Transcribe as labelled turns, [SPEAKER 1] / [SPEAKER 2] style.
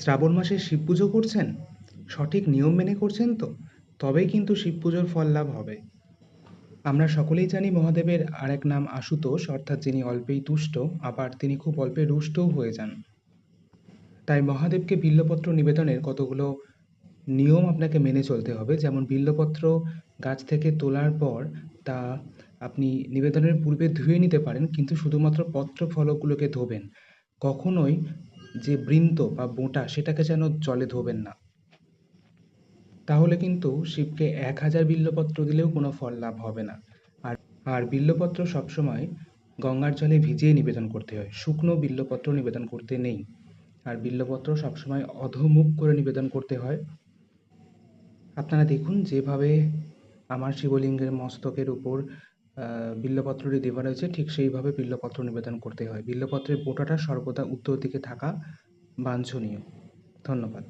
[SPEAKER 1] শ্রাবণ মাসে শিব পুজো করছেন? সঠিক নিয়ম মেনে করছেন তো? তবেই কিন্তু শিব পুজোর ফল লাভ হবে। আমরা সকলেই জানি মহাদেবের আর এক নাম আশুতোষ, অর্থাৎ যিনি অল্পেই তুষ্ট, আবার তিনি খুব অল্পে রুষ্টও হয়ে যান। তাই মহাদেবকে বিল্লপত্র নিবেদনের কতগুলো নিয়ম আপনাকে মেনে চলতে হবে। যেমন বিল্লপত্র গাছ থেকে তোলার পর তা আপনি নিবেদনের পূর্বে ধুয়ে নিতে পারেন, কিন্তু শুধুমাত্র পত্র ফলকগুলোকে ধোবেন। কখনোই যে বৃন্ত বা বোঁটা সেটাকে যেন জলে ধোবেন না। তাহলে কিন্তু শিবকে এক হাজার বিল্লপত্র দিলেও কোনো ফল লাভ হবে না। আর আর বিল্লপত্র সবসময় গঙ্গার জলে ভিজিয়ে নিবেদন করতে হয়। শুকনো বিল্লপত্র নিবেদন করতে নেই। আর বিল্লপত্র সবসময় অধমুখ করে নিবেদন করতে হয়। আপনারা দেখুন, যেভাবে আমার শিবলিঙ্গের মস্তকের উপর বিল্লপত্রটি দেওয়া রয়েছে, ঠিক সেইভাবে বিল্লপত্র নিবেদন করতে হয়। বিল্লপত্রের বোটাটা সর্বদা উত্তর দিকে থাকা বাঞ্ছনীয়। ধন্যবাদ।